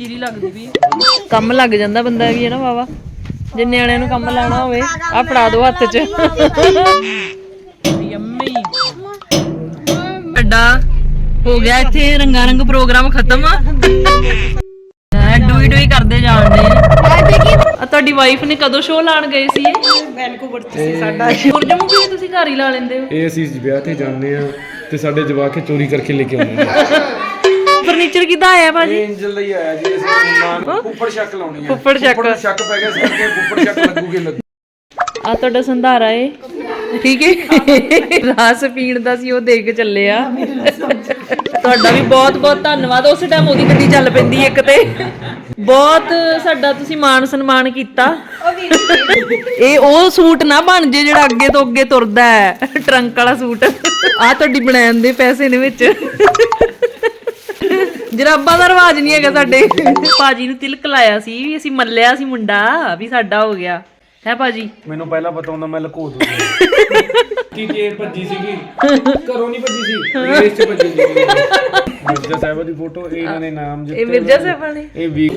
ਪੰਜੀਰੀ ਲੱਗਦੀ ਵੀ ਕੰਮ ਲੱਗ ਜਾਂਦਾ ਬੰਦਾ ਵੀ ਹੈ ਨਾ ਵਾਵਾ ਜੇ ਨਿਆਣਿਆਂ ਨੂੰ ਕੰਮ ਲਾਣਾ ਹੋਵੇ ਆ ਫੜਾ ਦੋ ਹੱਥ 'ਚ। ਯੰਮੀ। ਵੱਡਾ ਹੋ ਗਿਆ ਇੱਥੇ ਰੰਗਾ ਰੰਗ ਪ੍ਰੋਗਰਾਮ ਖਤਮ। ਐ ਡੂਈ ਡੂਈ ਕਰਦੇ ਜਾਣਦੇ ਆ ਤੁਹਾਡੀ ਵਾਈਫ ਨੇ ਕਦੋਂ ਸ਼ੋਅ ਲਾਣ ਗਏ ਸੀ? ਵੈਨਕੂਵਰ ਚ ਸੀ ਸਾਡਾ। ਸੂਰਜਮੁਖੀ ਵੀ ਤੁਸੀਂ ਘਰ ਹੀ ਲਾ ਲੈਂਦੇ ਹੋ? ਇਹ ਅਸੀਂ ਵਿਆਹ ਤੇ ਜਾਂਦੇ ਆ ਤੇ ਸਾਡੇ ਜਵਾਕ ਕੇ ਚੋਰੀ ਕਰਕੇ ਲੈ ਕੇ ਆਉਂਦੇ ਨੇ। ਫਰਨੀਚਰ ਕਿੱਦਾਂ ਆਇਆ ਭਾਜੀ? ਇੰਜਲ ਲਈ ਆਇਆ ਜੀ ਅਸੀਂ ਨਾਮ ਉੱਪਰ ਸ਼ੱਕ ਲਾਉਣੀ ਹੈ। ਫੁੱਫੜ ਚੱਕ ਉੱਪਰ ਸ਼ੱਕ ਪੈ ਗਿਆ ਸੀ ਕਿ ਉੱਪਰ ਸ਼ੱਕ ਲੱਗੂਗੇ ਲੱਗੂ ਆ ਤੁਹਾਡਾ ਸੰਧਾਰਾ ਏ। ਠੀਕ ਹੈ ਰਸ ਪੀਣ ਦਾ ਸੀ ਉਹ ਦੇ ਕੇ ਚੱਲੇ ਆ ਤੁਹਾਡਾ ਵੀ ਬਹੁਤ ਬਹੁਤ ਧੰਨਵਾਦ। ਉਸ ਟਾਈਮ ਉਹਦੀ ਗੱਡੀ ਚੱਲ ਪੈਂਦੀ ਇੱਕ ਤੇ। ਬਹੁਤ ਸਾਡਾ ਤੁਸੀਂ ਮਾਣ ਸਨਮਾਨ ਕੀਤਾ। ਇਹ ਉਹ ਸੂਟ ਨਾ ਬਣ ਜੇ ਜਿਹੜਾ ਅੱਗੇ ਤੋਂ ਅੱਗੇ ਤੁਰਦਾ ਹੈ। ਟਰੰਕ ਵਾਲਾ ਸੂਟ। ਆ ਤੁਹਾਡੀ ਬਣਾਉਣ ਦੇ ਪੈਸੇ ਨੇ ਵਿੱਚ। ਜਰਾਬਾਂ ਦਾ ਰਿਵਾਜ ਨਹੀਂ ਹੈਗਾ ਸਾਡੇ। ਭਾਜੀ ਨੂੰ ਤਿਲਕ ਲਾਇਆ ਸੀ ਵੀ ਅਸੀਂ ਮੱਲਿਆ ਸੀ ਮੁੰਡਾ ਵੀ ਸਾਡਾ ਹੋ ਗਿਆ। ਹੈ ਭਾਜੀ? ਮੈਨੂੰ ਪਹਿਲਾਂ ਪਤਾ ਹੁੰਦਾ ਮੈਂ ਲੁਕੋ ਦੂੰ ਕੀ ਕੀ ਇਹ ਭੱਜੀ ਸੀਗੀ। ਘਰੋਂ ਨਹੀਂ ਭੱਜੀ ਸੀ ਰੇਸ ਚ ਭੱਜੀ ਸੀ ਮਿਰਜ਼ਾ ਸਾਹਿਬਾ ਦੀ ਫੋਟੋ ਇਹ ਇਹਨਾਂ ਨੇ ਨਾਮ ਇਹ ਜਿੱਤੇ ਮਿਰਜ਼ਾ ਸਾਹਿਬ ਵਾਲੇ ਇਹ ਵੀਕ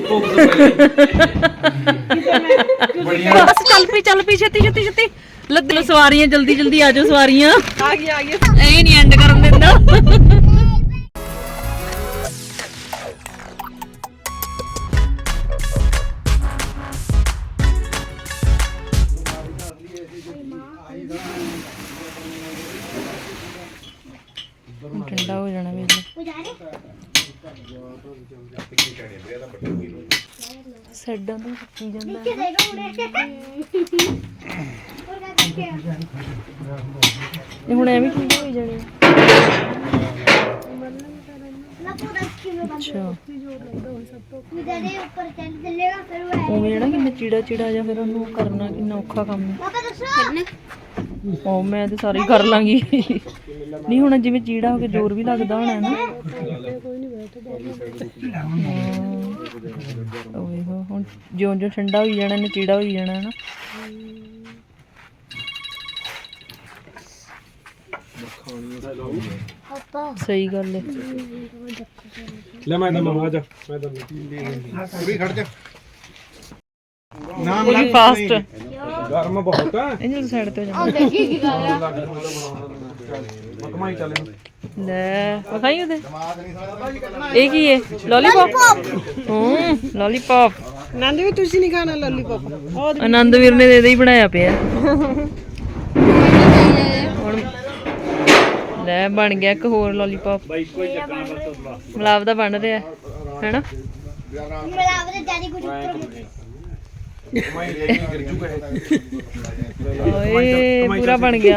ਪਹਿਲੇ ਬੜੀਆਂ ਬਸ ਚੱਲ ਪਈ ਚੱਲ ਪਈ ਛੇਤੀ ਛੇਤੀ ਛੇਤੀ। ਲੱਦੋ ਸਵਾਰੀਆਂ ਜਲਦੀ ਜਲਦੀ ਆ ਜਾਓ ਸਵਾਰੀਆਂ। ਆ ਗਈ ਆ ਗਈ। ਇਹ ਨਹੀਂ ਐਂਡ ਕਰਨ ਦਿੰਦਾ। ਸੱਡਾਂ ਨੂੰ ਸੁੱਕੀ ਜਾਂਦਾ ਹੈ ਇਹ ਹੁਣ ਐਵੇਂ ਠੀਕ ਹੋਈ ਜਾਣੀ ਅੱਛਾ। ਉਹ ਜਿਹੜਾ ਕਿੰਨਾ ਚੀੜਾ ਚੀੜਾ ਜਾਂ ਫਿਰ ਉਹਨੂੰ ਕਰਨਾ ਕਿੰਨਾ ਔਖਾ ਕੰਮ ਹੈ। ਉਹ ਮੈਂ ਤੇ ਸਾਰੇ ਕਰ ਲਾਂਗੀ। ਨਹੀਂ ਹੁਣ ਜਿਵੇਂ ਚੀੜਾ ਹੋ ਕੇ ਜ਼ੋਰ ਵੀ ਲੱਗਦਾ ਹੋਣਾ ਨਾ। ਓਏ ਹੋ। ਹੁਣ ਜਿਉਂ ਜਿਉਂ ਠੰਡਾ ਹੋਈ ਜਾਣਾ ਨੇ ਚੀੜਾ ਹੋਈ ਜਾਣਾ ਨਾ ਸਹੀ ਗੱਲ ਹੈ ਲੈ ਮੈਂ ਤਾਂ ਮਮਾ ਜਾ ਮੈਂ ਤਾਂ ਪੂਰੀ ਫਾਸਟ ਗਰਮ ਬਹੁਤ ਆ। ਇਹ ਜਿਹੜੀ ਸਾਈਡ ਤੇ ਹੋ ਜਾ। ਕਮਾਈ ਚੱਲੇ ਲੈ ਵਿਖਾਈ ਉਹਦੇ। ਇਹ ਕੀ ਹੈ ਲੋਲੀਪੌਪ ਹੂੰ ਲੋਲੀਪੌਪ ਆਨੰਦ ਵੀ ਤੁਸੀਂ ਨਹੀਂ ਖਾਣਾ ਲੋਲੀਪੌਪ ਆਨੰਦ ਵੀਰ ਨੇ ਦੇ ਦੇ ਬਣਾਇਆ ਪਿਆ। ਲੈ ਬਣ ਗਿਆ ਇੱਕ ਹੋਰ ਲੋਲੀਪੌਪ ਮਲਾਵ ਦਾ ਬਣ ਰਿਹਾ ਹੈਨਾ? ਮਲਾਵ ਦਾ ਡੈਡੀ ਕੁਝ ਓਏ ਪੂਰਾ ਬਣ ਗਿਆ।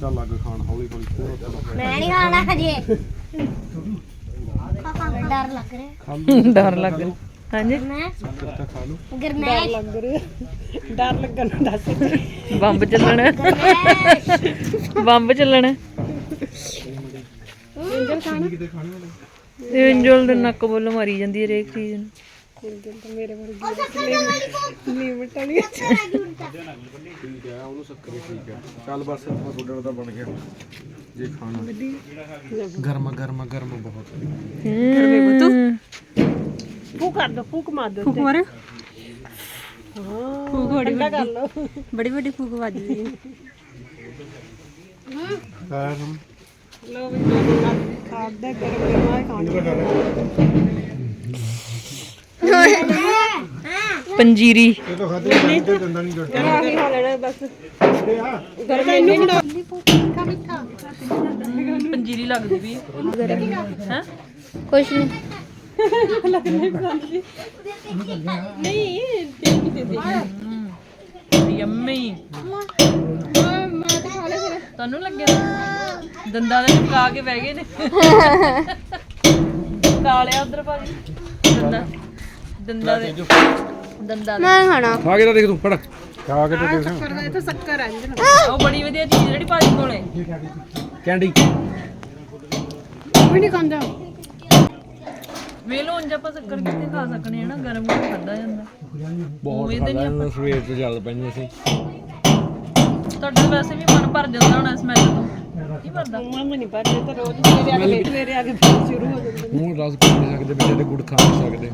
ਚੱਲ ਲੱਗ ਖਾਣ ਹੌਲੀ ਹੌਲੀ ਮੈਂ ਨਹੀਂ ਖਾਣਾ ਹਜੇ। ਡਰ ਲੱਗ ਰਿਹਾ। ਡਰ ਲੱਗ ਰਿਹਾ। ਹਾਂਜੀ? ਮੈਂ? ਤਾਂ ਖਾ ਲਓ। ਗਰਮੈਸ਼। ਲੱਗ ਰਿਹਾ। ਡਰ ਲੱਗਣ ਬੰਬ ਚੱਲਣਾ। ਬੰਬ ਚੱਲਣਾ। ਨੱਕ ਬੋਲ ਮਾਰੀ ਜਾਂਦੀ ਹੈ ਰੇਕ ਚੀਜ਼ ਨੂੰ। ਇੰਜਲ ਤਾਂ ਮੇਰੇ ਵਰਗੀ ਲਿਮਟ ਵਾਲੀ ਹੈ ਸ਼ੱਕਰ ਹੀ ਠੀਕ ਹੈ ਚੱਲ ਬਸ ਇਤਨਾ ਤੁਹਾਡਾ ਤਾਂ ਬਣ ਗਿਆ ਜੇ ਖਾਣਾ ਗਰਮ ਗਰਮ ਗਰਮ ਬਹੁਤ ਹੂੰ ਫੂਕ ਕਰ ਦੋ ਫੂਕ ਮਾਰ ਦੋ ਫੂਕ ਮਾਰੇ ਹਾਂ ਫੂਕ ਬੜੀ ਕਰ ਲੋ ਬੜੀ ਵੱਡੀ ਫੂਕ ਵੱਜਦੀ ਲੋ ਵੀ ਖਾਦਾ ਗਰਮ ਗਰਮ ਆ ਖਾਣ ਪੰਜੀਰੀ। ਇਹ ਨਹੀਂ ਲੱਗਦੀ ਵੀ ਹੈ? ਕੁਛ ਨਹੀਂ ਲੱਗਣੇ ਬਣਾਉਂਦੀ ਨਹੀਂ ਦੇਖ ਦੇ ਦੇ ਯੰਮੀ। ਤੁਹਾਨੂੰ ਲੱਗਿਆ? ਦੰਦਾਂ ਦੇ ਚੁਕਾ ਕੇ ਬਹਿ ਗਏ ਨੇ। ਤਾਲਿਆ ਉਧਰ ਭਾਜੀ। ਦੰਦਾਂ। ਦੰਦਾਂ ਦੇ। ਦੰਦਾਂ ਦੇ। ਮੈਂ ਖਾਣਾ। ਖਾ ਕੇ ਤਾਂ ਦੇਖ ਤੂੰ ਫੜ। ਖਾ ਕੇ ਤਾਂ ਦੇਖ। ਸ਼ੱਕਰ ਦਾ ਇੱਥੇ ਸ਼ੱਕਰ ਆ ਜਿਹਦੇ ਨਾਲ। ਉਹ ਬੜੀ ਵਧੀਆ ਚੀਜ਼ ਜਿਹੜੀ ਭਾਜੀ ਕੋਲੇ। ਕੈਂਡੀ। ਵੀ ਨਹੀਂ ਖਾਂਦਾ। ਵੇਲੋ ਉਂਝ ਆਪਾਂ ਸ਼ੱਕਰ ਕਿੱਥੇ ਖਾ ਸਕਨੇ ਆ ਨਾ ਗਰਮ ਗਰਮ ਖਾਦਾ ਜਾਂਦਾ। ਬਹੁਤ ਤੇ ਖਾਦਾ ਸਵੇਰ ਤੋਂ ਚੱਲ ਪੈਂਦੇ ਸੀ। ਤੁਹਾਡਾ ਵੈਸੇ ਵੀ ਮਨ ਭਰ ਜਾਂਦਾ ਹੋਣਾ ਸਮੈਲ ਤੋਂ। ਕੀ ਭਰਦਾ? ਮਨ ਨਹੀਂ ਪੜਦੇ ਤਾਂ ਰੋਜ਼ ਸਵੇਰੇ ਆ ਕੇ ਸਵੇਰੇ ਆ ਕੇ ਫਿਰ ਸ਼ੁਰੂ ਹੋ ਜਾਂਦਾ। ਮੂੰਹ ਰਸ ਪੀ ਨਹੀਂ ਸਕਦੇ ਬੱਚੇ ਤੇ ਗੁੜ ਖਾ ਨਹੀਂ ਸਕਦੇ।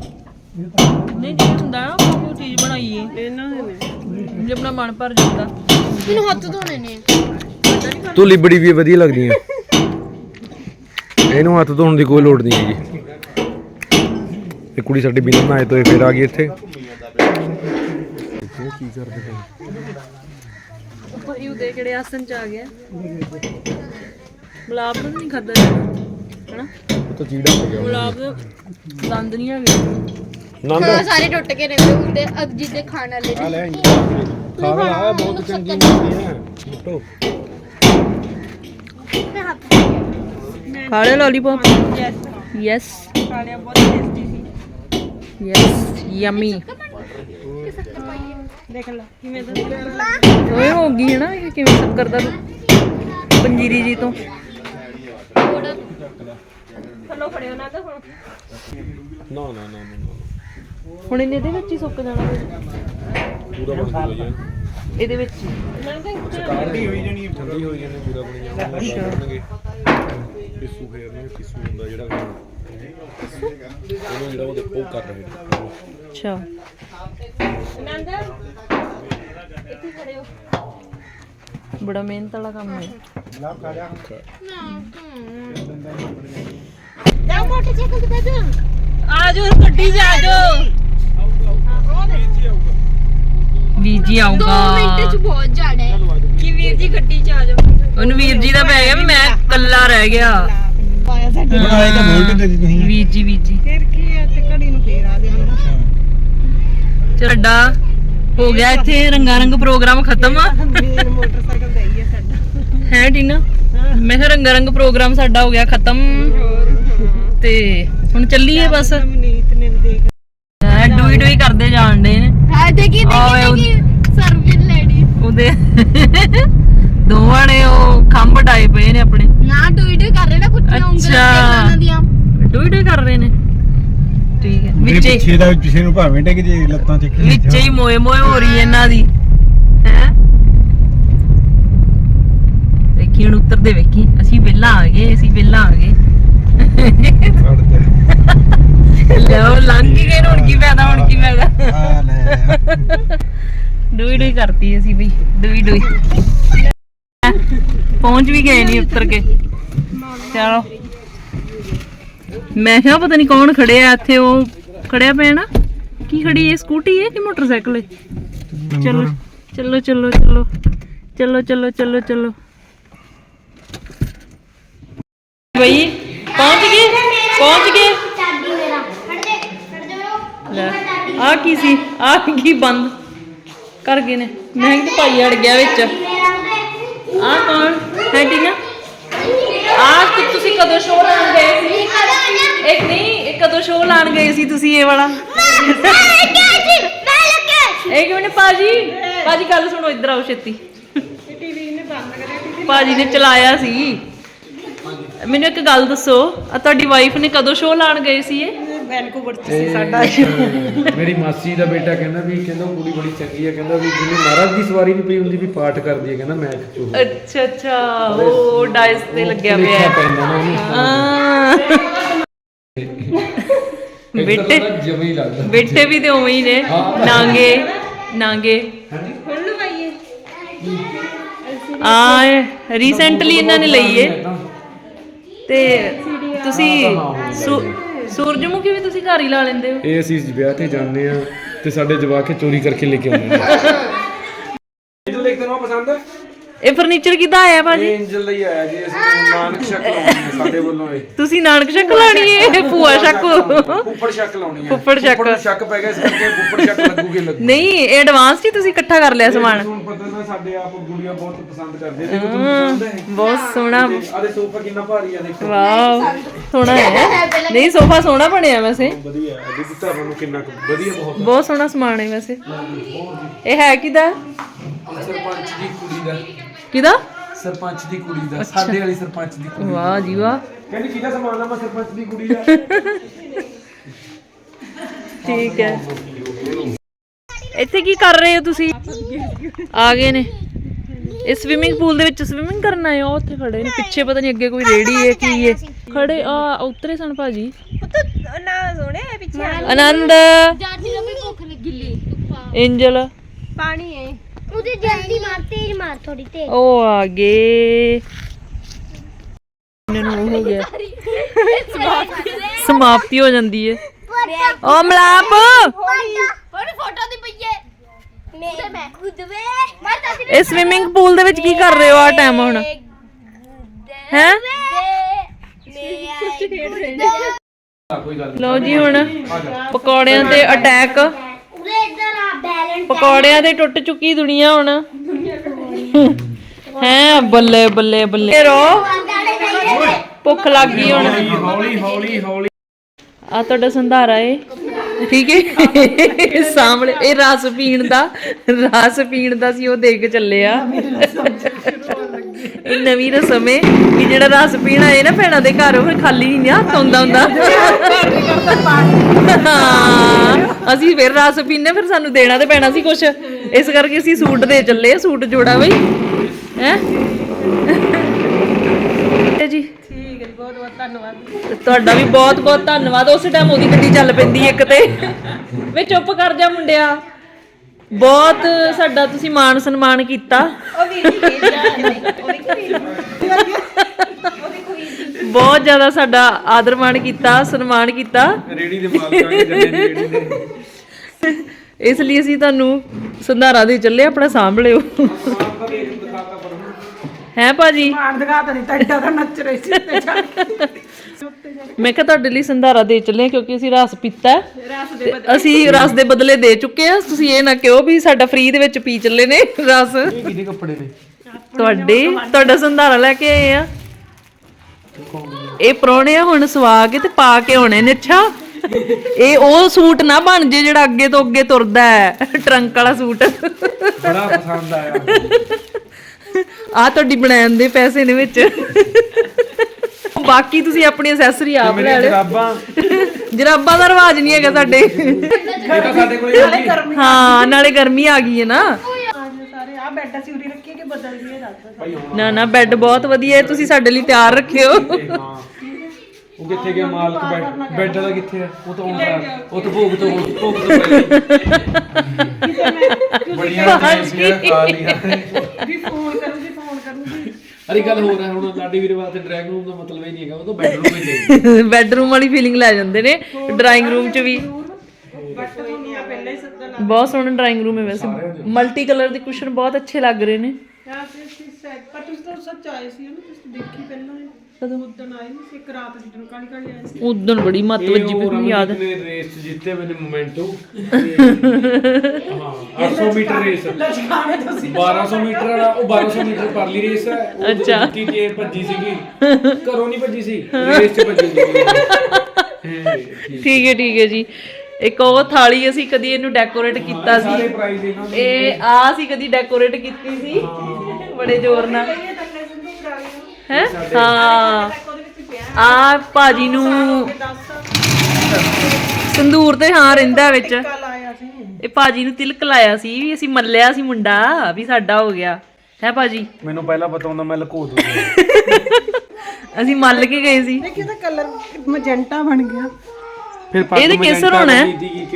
ਨਹੀਂ ਜੇ ਹੁੰਦਾ ਨਾ ਆਪਾਂ ਕੋਈ ਚੀਜ਼ ਬਣਾਈਏ? ਇਹਨਾਂ ਦੇ ਨੇ। ਜੇ ਆਪਣਾ ਮਨ ਭਰ ਜਾਂਦਾ। ਮੈਨੂੰ ਹੱਥ ਧੋਣੇ ਨੇ। ਤੂੰ ਲਿਬੜੀ ਵੀ ਵਧੀਆ ਲੱਗਦੀ ਹੈ ਇਹਨੂੰ ਹੱਥ ਧੋਣ ਦੀ ਕੋਈ ਲੋੜ ਨਹੀਂ ਹੈਗੀ। ਇਹ ਕੁੜੀ ਸਾਡੀ ਬਿਨਾਂ ਨਹਾਏ ਤੋਂ ਫੇਰ ਆ ਗਈ ਇੱਥੇ। ਇਹ ਕੀ ਕਰਦੇ ਪਏ ਭਾਈ ਉਹਦੇ ਕਿਹੜੇ ਆਸਨ ਚ ਆ ਗਿਆ। ਗੁਲਾਬ ਤਾਂ ਨਹੀਂ ਖਾਦਾ ਹਨਾ? ਉਹ ਤਾਂ ਚੀੜਾ ਹੋ ਗਿਆ। ਗੁਲਾਬ ਦੰਦ ਨਹੀਂ ਹੈਗੇ। ਨੰਦ। ਸਾਰੇ ਟੁੱਟ ਕੇ ਨੇ ਉਹਦੇ ਅਬ ਜਿੱਦੇ ਖਾਣ ਵਾਲੇ ਆ ਲੈ ਖਾ ਲਾ ਬਹੁਤ ਚੰਗੀ ਹੁੰਦੀ ਹੈ ਮੋਟੋ। ਖਾ ਲੈ ਲੋਲੀਪੌਪ ਯੈਸ ਖਾ ਲਿਆ ਬਹੁਤ ਟੇਸਟੀ ਸੀ। ਯੈਸ ਯਮੀ ਦੇਖ ਲੈ ਕਿਵੇਂ ਦਾ ਓਏ ਹੋ ਗਈ ਹੈ ਨਾ ਇਹ ਕਿਵੇਂ ਸ਼ੱਕਰ ਦਾ? ਪੰਜੀਰੀ ਜੀ ਤੋਂ। ਥੱਲੋਂ ਫੜਿਓ ਨਾ ਤਾਂ ਹੁਣ। ਨਾ ਨਾ ਨਾ ਨਾ। ਹੁਣ ਇਹਨੇ ਇਹਦੇ ਵਿੱਚ ਹੀ ਸੁੱਕ ਜਾਣਾ ਪੂਰਾ ਬਣ ਯਾਰ ਇਹਦੇ ਵਿੱਚ ਹੀ। ਠੰਡੀ ਹੋਈ ਜਾਣੀ ਠੰਡੀ ਹੋਈ ਜਾਣੀ ਪੂਰਾ ਬਣ ਜਾਣਾ। ਕਰਨਗੇ। ਪਿੱਸੂ ਫੇਰਨੇ ਪਿੱਸੂ ਹੁੰਦਾ ਜਿਹੜਾ ਉਹਨੂੰ ਜਿਹੜਾ ਉਹਦੇ ਉਹ ਕਰ ਰਹੇ ਨੇ। ਅੱਛਾ। ਨੰਦ ਇੱਥੇ ਖੜਿਓ ਬੜਾ ਮਿਹਨਤ ਵਾਲਾ ਕੰਮ ਹੈ। ਜਾ ਮੋਟਰਸਾਈਕਲ ਤੇ ਬੈਠ ਆ ਜਾਓ ਗੱਡੀ 'ਚ ਜਾਓ ਵੀਰ ਜੀ ਆਊਗਾ। ਮਿੰਟ ਚ ਬਹੁਤ ਜਾਣਾ ਹੈ। ਕੀ ਵੀਰ ਜੀ ਗੱਡੀ ਚ ਆ ਜਾਓ? ਉਹਨੂੰ ਵੀਰ ਜੀ ਦਾ ਪੈ ਗਿਆ ਵੀ ਮੈਂ ਕੱਲਾ ਰਹਿ ਗਿਆ। ਪਾਇਆ ਸਾਡੇ ਵੀਰ ਜੀ ਵੀਰ ਜੀ। ਫਿਰ ਕੀ ਹੈ ਤੇ ਘੜੀ ਨੂੰ ਫੇਰ ਆ ਜਾਣਾ। ਚੱਡਾ ਹੋ ਗਿਆ ਇੱਥੇ ਰੰਗਾ ਰੰਗ ਪ੍ਰੋਗਰਾਮ ਖਤਮ। ਮੇਨ ਮੋਟਰਸਾਈਕਲ ਤੇ ਹੀ ਹੈ ਸਾਡਾ। ਹੈ ਟੀਨਾ? ਮੈਂ ਕਿਹਾ ਰੰਗਾ ਰੰਗ ਪ੍ਰੋਗਰਾਮ ਸਾਡਾ ਹੋ ਗਿਆ ਖਤਮ। ਤੇ ਹੁਣ ਚੱਲੀਏ ਬਸ। ਮਨੀਤ ਨੇ ਵੀ ਦੇਖ ਡੂਈ ਡੂਈ ਕਰਦੇ ਜਾਣ ਦੇ ਨੇ। ਹਾਂ ਦੇਖੀ ਆਹ ਵੇ ਦੇਖੀ ਦੇਖੀ ਸਰਵਿਸ ਲੇਡੀ ਉਹਦੇ ਦੋਵਾਂ ਨੇ ਉਹ ਖੰਭ ਟਾਏ ਪਏ ਨੇ ਆਪਣੇ। ਨਾ ਡੂਈਡ ਕਰ ਰਹੇ ਨਾ ਕੁੱਤੀਆਂ ਉਂਗਲਾਂ ਅੱਛਾ। ਉਹਨਾਂ ਦੀਆਂ। ਡੂਈ ਡੂਈ ਕਰ ਰਹੇ ਨੇ। ਠੀਕ ਹੈ। ਵਿੱਚੇ ਪਿੱਛੇ ਦਾ ਪਿੱਛੇ ਨੂੰ ਭਾਵੇਂ ਟਿਕ ਜੇ ਲੱਤਾਂ ਚੱਕ ਵਿੱਚੇ ਹੀ ਮੋਏ ਮੋਏ ਹੋ ਰਹੀ ਹੈ ਇਹਨਾਂ ਦੀ। ਹੈ? ਵੇਖੀ ਹੁਣ ਉੱਤਰਦੇ ਵੇਖੀ। ਅਸੀਂ ਵਿਹਲਾ ਆ ਗਏ ਅਸੀਂ ਵਿਹਲਾ ਆ ਗਏ। ਲਓ ਲੰਘ ਹੀ ਗਏ ਨੇ, ਹੁਣ ਕੀ ਫਾਇਦਾ ਹੁਣ ਕੀ ਫਾਇਦਾ? ਆ ਲੈ। ਡੂਈ ਡੂਈ ਕਰਤੀ ਅਸੀਂ ਬਈ ਡੂਈ ਡੂਈ ਪਹੁੰਚ ਵੀ ਗਏ ਨਹੀਂ ਉੱਤਰ ਕੇ। ਚਲੋ। ਮੈਂ ਕਿਹਾ ਪਤਾ ਨਹੀਂ ਕੌਣ ਖੜਿਆ ਇੱਥੇ ਉਹ ਖੜਿਆ ਪਿਆ ਨਾ? ਕੀ ਖੜੀ ਹੈ ਸਕੂਟੀ ਹੈ ਕਿ ਮੋਟਰਸਾਈਕਲ ਹੈ ਚਲੋ ਚਲੋ ਚਲੋ ਚਲੋ। ਚਲੋ ਚਲੋ ਚਲੋ ਚਲੋ। ਬਈ ਪਹੁੰਚ ਗਏ ਪਹੁੰਚ ਗਏ ਚਾਬੀ ਮੇਰਾ ਫੜ ਦੇ ਫੜ ਦੇ ਲੈ। ਆ ਕੀ ਸੀ? ਆ ਕੀ ਬੰਦ? ਕਰ ਗਏ ਨੇ। ਮੈਂ ਕਿ ਭਾਈ ਅੜ ਗਿਆ ਵਿੱਚ। ਆ ਕੌਣ? ਹੈ ਟੀਨਾ ਆ? ਕਿ ਤੁਸੀਂ ਕਦੋਂ ਸ਼ੋਅ ਲਾਣ ਗਏ ਸੀ? ਇੱਕ ਨਹੀਂ ਇਹ ਕਦੋਂ ਸ਼ੋਅ ਲਾਣ ਗਏ ਸੀ ਤੁਸੀਂ ਇਹ ਵਾਲਾ? ਇੱਕ ਮਿੰਟ ਪਾਜੀ ਪਾਜੀ ਗੱਲ ਸੁਣੋ ਇੱਧਰ ਆਓ ਛੇਤੀ। ਟੀਵੀ ਨੇ ਬੰਦ ਕਰਿਆ ਪਾਜੀ ਨੇ ਚਲਾਇਆ ਸੀ। ਮੈਨੂੰ ਇੱਕ ਗੱਲ ਦੱਸੋ ਆ ਤੁਹਾਡੀ ਵਾਈਫ ਨੇ ਕਦੋਂ ਸ਼ੋਅ ਲਾਣ ਗਏ ਸੀ ਇਹ? ਵੈਨਕੂਵਰ ਚ ਸੀ ਸਾਡਾ। ਮੇਰੀ ਮਾਸੀ ਦਾ ਬੇਟਾ ਕਹਿੰਦਾ ਵੀ ਕਹਿੰਦਾ ਉਹ ਕੁੜੀ ਬੜੀ ਚੰਗੀ ਹੈ ਕਹਿੰਦਾ ਵੀ ਜਿਵੇਂ ਮਹਾਰਾਜ ਦੀ ਸਵਾਰੀ ਨਹੀਂ ਪਈ ਹੁੰਦੀ ਵੀ ਪਾਠ ਕਰਦੀ ਹੈ ਕਹਿੰਦਾ ਮੈਚ ਚ ਅੱਛਾ ਅੱਛਾ ਉਹ ਡਾਇਸ ਤੇ ਲੱਗਿਆ ਪਿਆ ਲਿਖਿਆ ਹੈ ਪੈਂਦਾ ਨਾ ਉਹਨੂੰ। ਹਾਂ। ਬੇਟੇ ਜਮੀ ਲੱਗਦਾ। ਬੇਟੇ ਵੀ ਤੇ ਉਵੇਂ ਹੀ ਨੇ। ਨਾਂਗੇ ਨਾਂਗੇ। ਆ ਰੀਸੈਂਟਲੀ ਇਹਨਾਂ ਨੇ ਲਈ ਏ। ਤੇ ਤੁਸੀਂ ਸੂ- ਸੂਰਜਮੁਖੀ ਵੀ ਤੁਸੀਂ ਘਰ ਹੀ ਲਾ ਲੈਂਦੇ ਹੋ। ਇਹ ਅਸੀਂ ਵਿਆਹ ਤੇ ਜਾਂਦੇ ਆ ਤੇ ਸਾਡੇ ਜਵਾਕ ਚੋਰੀ ਕਰਕੇ ਲੈ ਕੇ ਆਉਂਦੇ ਨੇ। ਇਹ ਦੇਖ ਤੈਨੂੰ ਪਸੰਦ ਹੈ? ਇਹ ਫਰਨੀਚਰ ਕਿੱਦਾਂ ਆਇਆ ਭਾਜੀ? ਐਂਜਲ ਲਈ ਆਇਆ ਜੀ ਅਸੀਂ ਨਾਨਕ ਸ਼ੱਕ ਲਾਉਣੀ ਹੈ ਸਾਡੇ ਵੱਲੋਂ ਇਹ। ਤੁਸੀਂ ਨਾਨਕ ਸ਼ੱਕ ਲਾਣੀ ਏ ਭੂਆ ਸ਼ੱਕ? ਫੁੱਫੜ ਸ਼ੱਕ ਲਾਉਣੀ ਹੈ। ਫੁੱਫੜ ਸ਼ੱਕ। ਨੂੰ ਸ਼ੱਕ ਪੈ ਗਿਆ ਇਸ ਕਰਕੇ ਫੁੱਫੜ ਸ਼ੱਕ ਲੱਗੂਗੇ ਲੱਗੂ ਨਹੀਂ ਇਹ ਐਡਵਾਂਸ ਹੀ ਤੁਸੀਂ ਇਕੱਠਾ ਕਰ ਲਿਆ ਸਮਾਨ। ਤੁਹਾਨੂੰ ਪਤਾ ਨਾ ਸਾਡੇ ਆਪ ਗੁੜੀਆਂ ਬਹੁਤ ਪਸੰਦ ਕਰਦੇ ਦੇਖੋ ਤੁਹਾਨੂੰ ਪਸੰਦ ਹੈ? ਬਹੁਤ ਸੋਹਣਾ। ਆਦੇ ਸੋਫਾ ਕਿੰਨਾ ਭਾਰੀ ਆ ਦੇਖੋ। ਵਾਓ। ਸੋਹਣਾ ਹੈ। ਨਹੀਂ ਸੋਫਾ ਸੋਹਣਾ ਬਣਿਆ ਵੈਸੇ। ਵਧੀਆ ਕਿੰਨਾ ਕੁ ਵਧੀਆ ਬਹੁਤ ਬਹੁਤ ਸੋਹਣਾ ਸਮਾਨ ਹੈ ਵੈਸੇ। ਇਹ ਹੈ ਕਿਦਾ ਸਰਪੰਚ ਦੀ ਕੁੜੀ ਦਾ। ਕਿਦਾ ਸਰਪੰਚ ਦੀ ਕੁੜੀ ਦਾ। ਸਾਡੇ ਵਾਲੀ ਸਰਪੰਚ ਦੀ ਕੁੜੀ ਵਾਹ ਜੀ ਵਾਹ। ਕਹਿੰਦੀ ਕਿਹਦਾ ਸਮਾਨ ਆ? ਮੈਂ ਸਰਪੰਚ ਦੀ ਕੁੜੀ ਦਾ। ਠੀਕ ਹੈ। ਇੱਥੇ ਕੀ ਕਰ ਰਹੇ ਹੋ ਤੁਸੀਂ? ਆ ਗਏ ਨੇ। ਇਸ ਸਵਿਮਿੰਗ ਪੂਲ ਦੇ ਵਿੱਚ ਸਵਿਮਿੰਗ ਕਰਨ ਆਏ ਹੋ? ਉੱਥੇ ਖੜੇ ਨੇ। ਪਿੱਛੇ ਪਤਾ ਨਹੀਂ ਅੱਗੇ ਕੋਈ ਰੇੜੀ ਹੈ ਕੀ ਹੈ। ਖੜੇ ਆ ਉਤਰੇ ਸਨ ਭਾਜੀ। ਨਾ ਸੋਹਣੇ ਪਿੱਛੇ ਆਨੰਦ। ਜਾਜੀ ਨੂੰ ਵੀ ਭੁੱਖ ਲੱਗੀ ਲਈ ਐਂਜਲ ਪਾਣੀ ਹੈ ਉਹਦੇ ਜਲਦੀ ਮਾਰ ਤੇਜ਼ ਮਾਰ ਥੋੜੀ ਤੇਜ਼। ਉਹ ਆ ਗਏ। ਇਹਨਾਂ ਨੂੰ ਉਹ ਹੋ ਗਿਆ। ਸਮਾਪਤੀ ਹੋ ਜਾਂਦੀ ਹੈ ਓ ਮਲਾਪ! ਹੋਰ ਫੋਟੋ ਦੀ ਪਈਏ ਮੈਂ ਮੈਂ। ਖੁਦ ਵੇ। ਮੈਂ ਤਾਂ ਇਹ ਸਵਿਮਿੰਗ ਪੂਲ ਦੇ ਵਿੱਚ ਕੀ ਕਰ ਰਹੇ ਹੋ ਆ ਟਾਈਮ ਹੁਣ? ਹੈ? ਕੋਈ ਗੱਲ ਲਓ ਜੀ ਹੁਣ ਪਕੌੜਿਆਂ ਤੇ ਅਟੈਕ ਉਰੇ ਇੱਧਰ ਆ ਬੈਲੈਂਸ ਪਕੌੜਿਆਂ ਤੇ ਟੁੱਟ ਚੁੱਕੀ ਦੁਨੀਆ ਹੁਣ। ਹੈ ਬੱਲੇ ਬੱਲੇ ਬੱਲੇ। ਰੋ। ਭੁੱਖ ਲੱਗ ਗਈ ਹੁਣ। ਹੌਲੀ ਹੌਲੀ ਹੌਲੀ ਆ ਤੁਹਾਡਾ ਸੰਧਾਰਾ ਏ। ਠੀਕ ਹੈ ਸਾਹਮਣੇ ਇਹ ਰਸ ਪੀਣ ਦਾ ਰਸ ਪੀਣ ਦਾ ਸੀ ਉਹ ਦੇ ਕੇ ਚੱਲੇ ਆ। ਇਹ ਨਵੀਂ ਰਸਮ ਏ ਕਿ ਜਿਹੜਾ ਰਸ ਪੀਣਾ ਏ ਨਾ ਭੈਣਾਂ ਦੇ ਘਰ ਉਹ ਖਾਲੀ ਨਹੀਂ ਹੱਥ ਆਉਂਦਾ ਹੁੰਦਾ। ਹਾਂ ਅਸੀਂ ਫਿਰ ਰਸ ਪੀਨੇ ਫਿਰ ਸਾਨੂੰ ਦੇਣਾ ਤੇ ਪੈਣਾ ਸੀ ਕੁਛ। ਇਸ ਕਰਕੇ ਅਸੀਂ ਸੂਟ ਦੇ ਚੱਲੇ ਸੂਟ ਜੋੜਾ ਬਈ। ਹੈ? ਜੀ। ਠੀਕ ਹੈ ਬਹੁਤ ਬਹੁਤ ਧੰਨਵਾਦ। ਤੁਹਾਡਾ ਵੀ ਬਹੁਤ ਬਹੁਤ ਧੰਨਵਾਦ ਉਸੇ ਟਾਈਮ ਉਹਦੀ ਗੱਡੀ ਚੱਲ ਪੈਂਦੀ ਇੱਕ ਤੇ। ਵੇ ਚੁੱਪ ਕਰ ਜਾ ਮੁੰਡਿਆ। ਬਹੁਤ ਸਾਡਾ ਤੁਸੀਂ ਮਾਣ ਸਨਮਾਨ ਕੀਤਾ। ਉਹ ਵੀ ਬਹੁਤ ਜ਼ਿਆਦਾ ਸਾਡਾ ਆਦਰ ਮਾਣ ਕੀਤਾ ਸਨਮਾਨ ਕੀਤਾ। ਰੇੜੀ ਦੇ ਮਾਲਕ ਰੇੜੀ ਦੇ। ਇਸ ਲਈ ਅਸੀਂ ਤੁਹਾਨੂੰ ਸੰਧਾਰਾ ਦੇ ਚੱਲੇ ਆਪਣਾ ਸਾਂਭ ਲਿਓ। ਹੈ ਭਾਜੀ? ਮਾਰ ਦਗਾ ਤਾਂ ਨਹੀਂ ਤਾਂ ਇੱਡਾ ਤਾਂ ਨੱਚ ਰਹੀ ਸੀ ਤੇ ਮੈਂ ਕਿਹਾ ਤੁਹਾਡੇ ਲਈ ਸੰਧਾਰਾ ਦੇ ਚੱਲੇ ਕਿਉਂਕਿ ਅਸੀਂ ਰਸ ਪੀਤਾ ਤੇ ਅਸੀਂ ਰਸ ਦੇ ਬਦਲੇ ਦੇ ਚੁੱਕੇ ਆ ਤੁਸੀਂ ਇਹ ਨਾ ਕਿਹੋ ਵੀ ਸਾਡਾ ਫ੍ਰੀ ਦੇ ਵਿੱਚ ਪੀ ਚੱਲੇ ਨੇ ਰਸ। ਇਹ ਕਿਹਦੇ ਕੱਪੜੇ ਨੇ ਤੁਹਾਡੇ ਤੁਹਾਡਾ ਸੰਧਾਰਾ ਲੈ ਕੇ ਆਏ ਆ। ਇਹ ਪ੍ਰਾਹੁਣੇ ਆ ਹੁਣ ਸਵਾ ਕੇ ਤੇ ਪਾ ਕੇ ਆਉਣੇ ਨੇ ਅੱਛਾ। ਇਹ ਉਹ ਸੂਟ ਨਾ ਬਣ ਜੇ ਜਿਹੜਾ ਅੱਗੇ ਤੋਂ ਅੱਗੇ ਤੁਰਦਾ ਹੈ ਟਰੰਕ ਵਾਲਾ ਸੂਟ। ਬੜਾ ਪਸੰਦ ਆਇਆ। ਆ ਤੁਹਾਡੀ ਬਣਾਉਣ ਦੇ ਪੈਸੇ ਨੇ ਵਿੱਚ। ਬਾਕੀ ਤੁਸੀਂ ਆਪਣੀ ਐਸੈਸਰੀ ਆਪ ਲੈ ਮੇਰੀਆਂ ਲਿਓ। ਜਰਾਬਾਂ? ਜਰਾਬਾਂ ਦਾ ਰਿਵਾਜ ਨਹੀਂ ਹੈਗਾ ਸਾਡੇ। ਇਹ ਤਾਂ ਸਾਡੇ ਕੋਲੇ ਹੋਊਗੀ ਹਾਂ ਨਾਲੇ ਗਰਮੀ ਆ ਗਈ ਹੈ ਨਾ। ਸਾਰੇ ਆ ਬੈੱਡ ਅਸੀਂ ਉਰੀ ਰੱਖੀਏ ਕਿ ਬਦਲ ਜੀਏ ਦੱਸ ਭਾਈ ਹੁਣ ਨਾ ਨਾ ਬੈੱਡ ਬਹੁਤ ਵਧੀਆ ਹੈ ਤੁਸੀਂ ਸਾਡੇ ਲਈ ਤਿਆਰ ਰੱਖਿਓ। ਹਾਂ। ਉਹ ਕਿੱਥੇ ਗਿਆ ਮਾਲਕ ਬੈੱਡ ਬੈੱਡ ਦਾ ਕਿੱਥੇ ਆ ਉਹ ਤਾਂ ਆਉਂਦਾ ਉਹ ਤਾਂ ਭੋਗ ਤੋਂ ਭੋਗ ਤੋਂ ਪਹਿਲੇ ਬੜੀਆਂ ਟੇਸਟੀਆਂ ਖਾ ਲੀਆਂ ਵੀ ਫੋਨ ਕਰੂਗੀ ਅਰੇ ਗੱਲ ਹੋ ਰਿਹਾ ਹੁਣ ਲਾਡੀ ਵੀਰੇ ਵਾਸਤੇ ਡਰਾਈਵਿੰਗ ਰੂਮ ਦਾ ਮਤਲਬ ਇਹ ਨਹੀਂ ਹੈਗਾ ਉਹ ਤਾਂ ਬੈਡਰੂਮ ਵਿੱਚ ਜਾਈਏ ਬੈੱਡਰੂਮ ਵਾਲੀ ਫੀਲਿੰਗ ਲੈ ਜਾਂਦੇ ਨੇ ਡਰਾਇੰਗ ਰੂਮ 'ਚ ਵੀ। ਬਟ ਪਹਿਲਾਂ ਹੀ ਬਹੁਤ ਸੋਹਣਾ ਡਰਾਇੰਗ ਰੂਮ ਹੈ ਵੈਸੇ। ਮਲਟੀ ਕਲਰ ਦੇ ਕੁਸ਼ਨ ਬਹੁਤ ਅੱਛੇ ਲੱਗ ਰਹੇ ਨੇ। ਆ ਸੀ ਸੀ ਸੈਟ ਪਰ ਤੁਸੀਂ ਤਾਂ ਸੱਚ ਆਏ ਸੀ ਨਾ ਤੁਸੀਂ ਦੇਖੀ ਪਹਿਲਾਂ ਹੀ। ਕਦੋਂ? ਉਦੋਂ ਆਏ ਨਹੀਂ ਸੀ ਇੱਕ ਰਾਤ ਜਿੱਦਣ ਕਾਲੀ ਕਾਲੀ ਆਏ ਸੀ? ਉਦੋਂ ਬੜੀ ਮੱਤ ਵੱਜੀ ਪਈ ਮੈਨੂੰ ਯਾਦ। ਹੈ। ਨੇ ਰੇਸ ਜਿੱਤੇ ਮੈਨੇ ਮੋਮੈਂਟੋ। ਹਾਂ 800 ਮੀਟਰ ਰੇਸ। ਲਸ਼ਕਾਵੇਂ ਤੁਸੀਂ। 1200 ਮੀਟਰ ਵਾਲਾ ਉਹ 1200 ਮੀਟਰ ਪਰਲੀ ਰੇਸ ਹੈ ਉਹ ਅੱਛਾ। ਜਿੱਤੀ ਤੇ ਭੱਜੀ ਸੀਗੀ। ਘਰੋਂ ਨਹੀਂ ਭੱਜੀ ਸੀ ਰੇਸ 'ਚ ਭੱਜੀ ਸੀਗੀ। ਠੀਕ ਹੈ ਠੀਕ ਹੈ ਜੀ। ਇੱਕ ਉਹ ਥਾਲੀ ਅਸੀਂ ਕਦੀ ਇਹਨੂੰ ਡੈਕੋਰੇਟ ਕੀਤਾ ਸਾਰੇ ਸੀ। ਪ੍ਰਾਈਜ਼ ਇਹਨਾਂ ਦੇ ਇਹ ਆ ਸੀ ਕਦੀ ਡੈਕੋਰੇਟ ਕੀਤੀ ਸੀ। ਬੜੇ ਜ਼ੋਰ ਨਾਲ। ਹੈ? ਹਾਂ। ਆ ਭਾਜੀ ਨੂੰ ਸੰਦੂਰ ਤੇ ਹਾਂ ਰਹਿੰਦਾ ਵਿੱਚ। ਇਹ ਭਾਜੀ ਨੂੰ ਤਿਲਕ ਲਾਇਆ ਸੀ ਵੀ ਅਸੀਂ ਮੱਲਿਆ ਸੀ ਮੁੰਡਾ ਵੀ ਸਾਡਾ ਹੋ ਗਿਆ। ਹੈ ਭਾਜੀ? ਮੈਨੂੰ ਪਹਿਲਾਂ ਪਤਾ ਹੁੰਦਾ ਮੈਂ ਲੁਕੋ ਦੂੰਗਾ ਅਸੀਂ ਮੱਲ ਕੇ ਗਏ ਸੀ। ਦੇਖੀ ਤਾਂ ਕਲਰ ਮਜੈਂਟਾ ਬਣ ਗਿਆ। ਫਿਰ ਇਹ ਤੇ ਕੇਸਰ ਹੋਣਾ ਹੈ।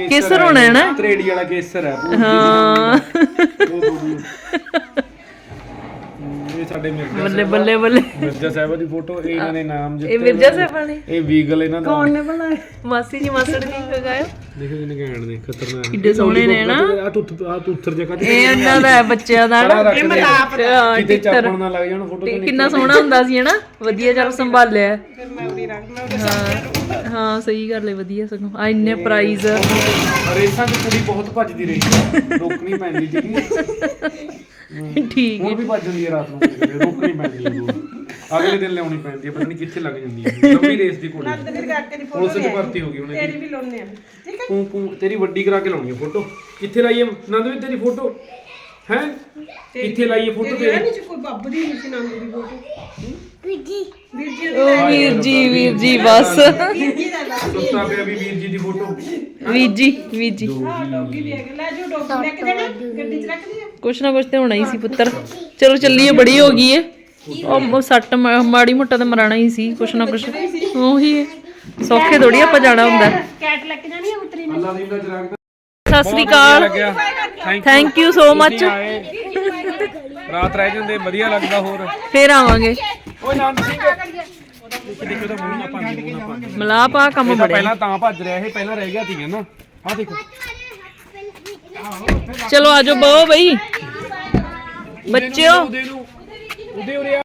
ਕੇਸਰ ਹੋਣਾ ਹੈ ਨਾ? ਤਰੇੜੀ ਵਾਲਾ ਕੇਸਰ ਹੈ ਹਾਂ। ਇਹ ਸਾਡੇ ਮਿਰਜ਼ਾ ਬੱਲੇ ਬੱਲੇ ਬੱਲੇ। ਮਿਰਜ਼ਾ ਸਾਹਿਬਾ ਦੀ ਫੋਟੋ ਇਹ ਇਹਨਾਂ ਨੇ ਨਾਮ ਇਹ ਮਿਰਜ਼ਾ ਸਾਹਿਬਾਂ ਨੇ। ਇਹ ਵੀਗਲ ਇਹਨਾਂ ਦਾ। ਕੌਣ ਨੇ ਬਣਾਇਆ ਮਾਸੀ ਜੀ ਮਾਸੜ ਜੀ ਲਗਾਇਆ ਦੇਖੋ ਕਿੰਨੇ ਘੈਂਟ ਨੇ ਖਤਰਨਾਕ। ਕਿੱਡੇ ਸੋਹਣੇ ਨੇ ਨਾ। ਆ ਤੁੱਥ ਆ ਤੁੱਥਰ ਜਗ੍ਹਾ ਤੇ ਇਹ ਉਹਨਾਂ ਦਾ ਹੈ ਬੱਚਿਆਂ ਦਾ ਨਾ। ਰੱਖ ਦੇ ਹਾਂ, ਕਿਤੇ। ਚਾਪਣ ਨਾ ਲੱਗ ਜਾਣ ਫੋਟੋ ਤੇ ਕਿੰਨਾ ਸੋਹਣਾ ਹੁੰਦਾ ਸੀ ਹਨਾ ਵਧੀਆ ਚੱਲ ਸੰਭਾਲਿਆ। ਹਾਂ ਹਾਂ ਸਹੀ ਗੱਲ ਹੈ ਵਧੀਆ ਸਗੋਂ। ਆ ਇੰਨੇ ਪ੍ਰਾਈਜ਼ ਰੇਸਾਂ 'ਚ ਕੁੜੀ ਬਹੁਤ ਭੱਜਦੀ ਰਹੀ ਰੋਕਣੀ ਪੈਂਦੀ ਸੀ ਠੀਕ ਹੁਣ ਵੀ ਭੱਜ ਜਾਂਦੀ ਹੈ ਰਾਤ ਨੂੰ ਰੋਕਣੀ ਪੈਂਦੀ ਹੈ ਦੂਰ ਅਗਲੇ ਦਿਨ ਲਿਆਉਣੀ ਪੈਂਦੀ ਹੈ ਪਤਾ ਨਹੀਂ ਕਿੱਥੇ ਲੱਗ ਜਾਂਦੀ ਹੈ। ਲੰਬੀ ਰੇਸ ਦੀ ਕੁੜੀ ਪੁਲਿਸ 'ਚ ਭਰਤੀ ਹੋ ਗਈ ਉਹਨੇ ਤੇਰੀ ਵੀ ਲਾਉਣੇ ਆ ਪੂੰ ਪੂੰ ਤੇਰੀ ਵੱਡੀ ਕਰਾ ਕੇ ਲਾਉਣੀ ਹੈ ਫੋਟੋ। ਕਿੱਥੇ ਲਾਈਏ ਨੰਦ ਵੀ ਤੇਰੀ ਫੋਟੋ। ਹੈ? ਕਿੱਥੇ ਲਾਈਏ ਫੋਟੋ ਤੇਰੀ ਉਹ ਵੀਰ ਜੀ ਵੀਰ ਜੀ ਬਸ ਸੁੱਤਾ ਪਿਆ ਵੀ ਵੀਰ ਜੀ ਦੀ ਫੋਟੋ ਵੀਰ। ਜੀ ਵੀਰ ਜੀ ਕੁਛ ਨਾ ਕੁਛ ਤੇ ਹੋਣਾ ਹੀ ਸੀ ਪੁੱਤਰ। ਚਲੋ ਚੱਲੀਏ ਬੜੀ ਹੋ ਗਈ ਏ। ਉਹ ਸੱਟ ਮਾੜੀ ਮੋਟਾ ਤੇ ਮਰਾਣਾ ਹੀ ਸੀ ਕੁਛ ਨਾ ਕੁਛ। ਉਹੀ ਹੈ ਸੌਖੇ ਥੋੜੀ ਆਪਾਂ ਜਾਣਾ ਹੁੰਦਾ। ਅੱਲਾ ਦੀ ਦਾ ਜਰਾਗ ਸਤਿ ਸ੍ਰੀ ਅਕਾਲ। ਥੈਂਕ ਯੂ ਸੋ ਮਚ ਰਾਤ ਰਹਿ ਜਾਂਦੇ ਵਧੀਆ ਲੱਗਦਾ ਹੋਰ। ਫੇਰ ਆਵਾਂਗੇ। ਓਏ ਨੰਦ ਸਿੰਘ ਦੇਖੋ ਦੇਖੋ ਤਾਂ ਮੂੰਹ ਨਾ ਭੰਨ ਮੂੰਹ ਨਾ ਭੰਨ ਮਲਾਪ ਆ ਕੰਮ ਬੜਿਆ ਪਹਿਲਾਂ ਤਾਂ ਭੱਜ ਰਿਹਾ ਇਹ ਪਹਿਲਾਂ ਰਹਿ ਗਿਆ ਸੀਗਾ ਨਾ। ਆ ਦੇਖੋ। ਚਲੋ ਆਜੋ ਬਹੁ ਬਈ। ਬੱਚਿਓ। ਉਹਦੇ ਉਰੇ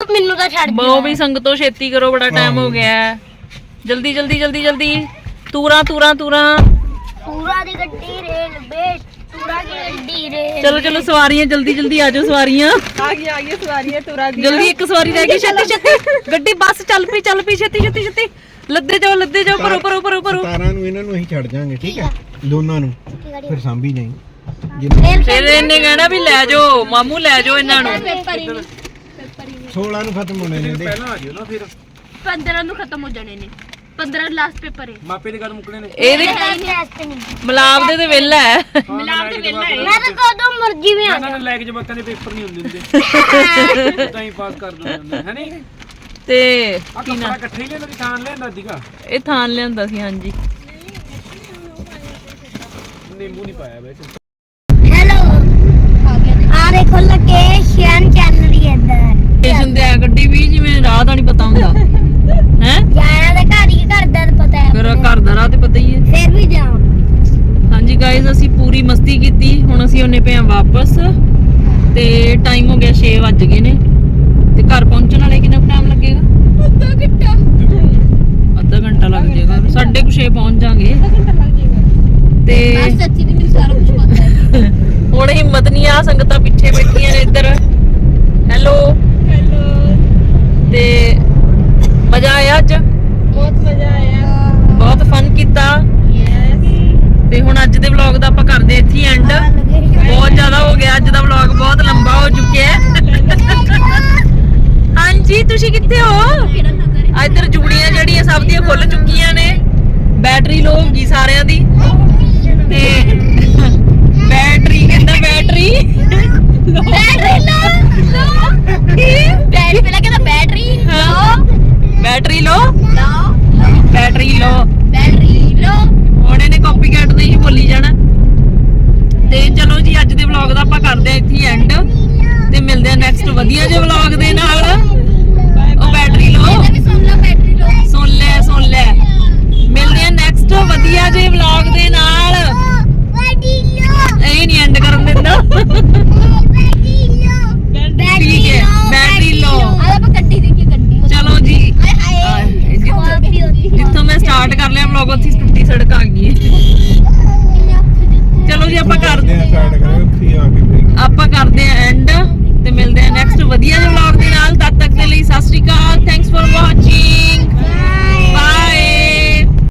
ਮੈਨੂੰ ਤਾਂ ਛੱਡ ਬਹੁ ਵੀ ਸੰਗਤੋਂ ਛੇਤੀ ਕਰੋ ਬੜਾ ਟਾਈਮ ਹੋ। ਗਿਆ ਹੈ। ਜਲਦੀ ਜਲਦੀ ਜਲਦੀ ਜਲਦੀ। ਤੂਰਾਂ ਤੂਰਾਂ ਤੂਰਾਂ। ਪੂਰਾ ਦੀ ਗੱਡੀ ਰੇਲ ਬੇਟ ਪੂਰਾ ਦੀ ਗੱਡੀ ਰੇਲ ਚਲੋ ਚਲੋ ਸਵਾਰੀਆਂ ਜਲਦੀ ਜਲਦੀ ਆਜੋ ਸਵਾਰੀਆਂ। ਆ ਗਈ ਆ ਗਈ ਸਵਾਰੀਆਂ ਤੁਰਾ ਦੀ ਜਲਦੀ ਇੱਕ ਸਵਾਰੀ ਰਹਿ ਗਈ ਛੇਤੀ ਛੇਤੀ। ਗੱਡੀ ਬੱਸ ਚੱਲ ਪਈ ਚੱਲ ਪਈ ਛੇਤੀ ਛੇਤੀ ਛੇਤੀ। ਲੱਦੇ ਜਾਓ ਲੱਦੇ ਜਾਓ ਪਰੋ ਪਰੋ ਪਰੋ ਪਰੋ ਤਾਰਾਂ ਨੂੰ ਇਹਨਾਂ ਨੂੰ ਅਸੀਂ ਛੱਡ ਜਾਾਂਗੇ ਠੀਕ ਹੈ? ਦੋਨਾਂ ਨੂੰ। ਫਿਰ ਸਾਂਭੀ ਜਾਈ। ਜਿੰਨੇ ਫਿਰ ਇਹਨੇ ਕਹਿਣਾ ਵੀ ਲੈ ਜਾਓ ਮਾਮੂ ਲੈ ਜਾਓ ਇਹਨਾਂ ਨੂੰ। ਪੇਪਰ ਹੀ 16 ਨੂੰ ਖਤਮ ਹੋਣੇ ਨੇ ਇਹਦੇ। ਪਹਿਲਾਂ ਆ ਜਿਓ ਨਾ ਫਿਰ। 15 ਨੂੰ ਖਤਮ ਹੋ ਜਾਣੇ ਨੇ। 15 ਲਾਸਟ ਪੇਪਰ ਹੈ ਮਾਪੇ ਦੇ ਘਰ ਮੁੱਕਣੇ ਨੇ। ਇਹਦੇ ਮਲਾਬ ਦੇ ਤੇ ਵਿਹਲਾ ਹੈ। ਮਿਲਾਪ ਤੇ ਵੇਲਾ ਮੈਂ ਤਾਂ ਕਦੋਂ ਮਰਜ਼ੀ ਵੀ ਆ ਇਹਨਾਂ ਨੇ ਲੈ ਕੇ ਜਵਾਕਾਂ ਦੇ ਪੇਪਰ ਨਹੀਂ ਹੁੰਦੇ ਹੁੰਦੇ। ਤਾਂ ਹੀ ਪਾਸ ਕਰ ਦਿੰਦੇ ਹੁੰਦੇ ਹੈ ਨਹੀਂ? ਤੇ ਆ ਕੱਪੜਾ ਇਕੱਠੇ ਹੀ ਦੀ ਥਾਨ ਲੈਂਦਾ ਸੀਗਾ? ਇਹ ਥਾਨ ਲਿਆਂਦਾ ਸੀ ਹਾਂਜੀ। ਨਿੰਬੂ ਨਹੀਂ ਪਾਇਆ ਵਿੱਚ ਹੈਲੋ ਆ ਦੇਖੋ ਲੋਕੇਸ਼ਨ ਚੱਲ ਰਹੀ ਹੈ ਇੱਧਰ। ਸਟੇਸ਼ਨ ਤੇ ਆ ਗੱਡੀ ਵੀ ਜਿਵੇਂ ਰਾਹ ਦਾ ਨਹੀਂ ਪਤਾ ਹੁੰਦਾ। ਹੈ? ਜਾਣਾ ਤਾਂ ਘਰ ਹੀ ਘਰ ਦਾ ਤਾਂ ਪਤਾ ਹੈ ਫਿਰ ਘਰ ਦਾ ਰਾਹ ਤੇ ਪਤਾ ਹੀ ਹੈ। ਫਿਰ ਵੀ ਜਾਮ ਹਾਂਜੀ ਗਾਇਜ਼ ਅਸੀਂ ਪੂਰੀ ਮਸਤੀ ਕੀਤੀ ਹੁਣ ਅਸੀਂ ਉਹਨੇ ਪਏ ਆ ਵਾਪਸ। ਤੇ ਟਾਈਮ ਹੋ ਗਿਆ 6 ਵੱਜ ਗਏ ਨੇ। ਤੇ ਘਰ ਪਹੁੰਚਣ ਵਾਲੇ ਕਿੰਨਾ ਟਾਈਮ ਲੱਗੇਗਾ? ਅੱਧਾ ਘੰਟਾ। ਅੱਧਾ ਘੰਟਾ ਲੱਗ ਜਾਏਗਾ। ਸਾਢੇ ਕੁ 6 ਪਹੁੰਚ ਜਾਾਂਗੇ। ਤੇ ਸੱਚੀ ਦੀ ਮੈਨੂੰ ਸਾਰਾ ਕੁਝ ਪਤਾ ਹੈ। ਹੁਣ ਹਿੰਮਤ ਨਹੀਂ ਆ ਸੰਗਤਾਂ ਪਿੱਛੇ ਬੈਠੀਆਂ ਨੇ ਇੱਧਰ। ਹੈਲੋ ਤੇ ਮਜ਼ਾ ਆਇਆ ਅੱਜ? ਬਹੁਤ ਮਜ਼ਾ ਆਇਆ। ਬਹੁਤ ਫਨ ਕੀਤਾ। ਤੇ ਹੁਣ ਅੱਜ ਦੇ ਵਲੌਗ ਦਾ ਆਪਾਂ ਕਰਦੇ ਇੱਥੇ ਐਂਡ ਬਹੁਤ ਜ਼ਿਆਦਾ ਹੋ ਗਿਆ ਅੱਜ ਦਾ ਵਲੌਗ ਬਹੁਤ ਲੰਬਾ ਹੋ ਚੁੱਕਿਆ ਹੈ। ਹਾਂਜੀ ਤੁਸੀਂ ਕਿੱਥੇ ਹੋ? ਇੱਧਰ ਜੁਗੜੀਆਂ ਜਿਹੜੀਆਂ ਸਭ ਦੀਆਂ ਖੁੱਲ ਚੁੱਕੀਆਂ ਨੇ। ਬੈਟਰੀ ਲੋ ਹੋ ਗਈ ਸਾਰਿਆਂ ਦੀ। ਤੇ ਬੈਟਰੀ ਕਹਿੰਦਾ battery battery low low battery ਪਹਿਲਾਂ ਕਹਿੰਦਾ battery low low battery low battery low ਹੁਣ ਇਹਨੇ ਕਾਪੀਕੈਟ ਨਹੀਂ ਹੀ ਬੋਲੀ ਜਾਣਾ। ਤੇ ਚਲੋ ਜੀ ਅੱਜ ਦੇ ਵਲੌਗ ਦਾ ਆਪਾਂ ਕਰਦੇ ਆ ਇੱਥੇ ਐਂਡ ਤੇ ਮਿਲਦੇ ਆ ਨੈਕਸਟ ਵਧੀਆ ਜਿਹੇ ਵਲੌਗ ਦੇ ਨਾਲ।